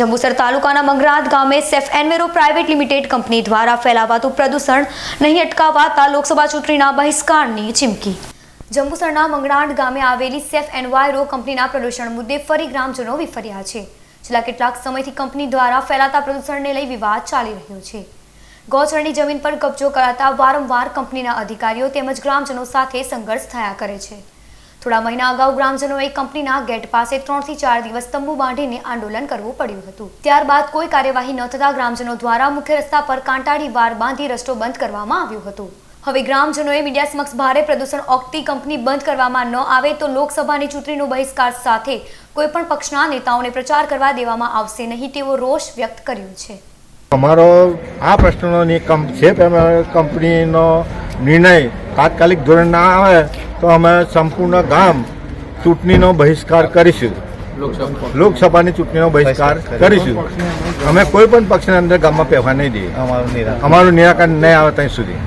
જંબુસર તાલુકાના મંગરાત ગામે safe enviro private limited company દ્વારા ફેલાવાતું પ્રદૂષણ નહીં અટકાવાતા લોકસભા ચૂંટણીના બહિષ્કારની ચીમકી. જંબુસરના મંગરાટ ગામે આવેલી સેફ એન્વાયરો કંપનીના પ્રદૂષણ મુદ્દે ફરી ગ્રામજનો વિફર્યા છે. છેલ્લા કેટલાક સમયથી કંપની દ્વારા ફેલાતા પ્રદૂષણને લઈ વિવાદ ચાલી રહ્યો છે. ગૌચરની જમીન પર કબજો કરાતા વારંવાર કંપનીના અધિકારીઓ તેમજ ગ્રામજનો સાથે સંઘર્ષ થયા કરે છે. થોડા મહિના અગાઉ ગ્રામજનોએ કંપનીના ગેટ પાસે ત્રણથી ચાર દિવસ તંબુ બાંધીને આંદોલન કરવું પડ્યું હતું. ત્યારબાદ કોઈ કાર્યવાહી ન થતાં ગ્રામજનો દ્વારા મુખ્ય રસ્તા પર કાંટાળી વાર બાંધી રસ્તો બંધ કરવામાં આવ્યો હતો. હવે ગ્રામજનોએ મીડિયા સમક્ષ ભારે પ્રદૂષણ ઓગતી કંપની બંધ કરવામાં ન આવે તો લોકસભાની ચૂંટણીનો બહિષ્કાર સાથે કોઈ પણ પક્ષના નેતાઓને પ્રચાર કરવા દેવામાં આવશે નહીં તેવો રોષ વ્યક્ત કર્યો છે. અમારો આ પ્રશ્નનો કંપનીનો નિર્ણય તાત્કાલિક ધોરણ ના આવે તો અમે સંપૂર્ણ ગામ ચૂંટણીનો બહિષ્કાર કરીશું. લોકસભાની ચૂંટણીનો બહિષ્કાર કરીશું. અમે કોઈ પણ પક્ષને અંદર ગામમાં પહેવા નહીં દઈએ. અમારું નિરાકરણ નહીં આવે ત્યાં સુધી.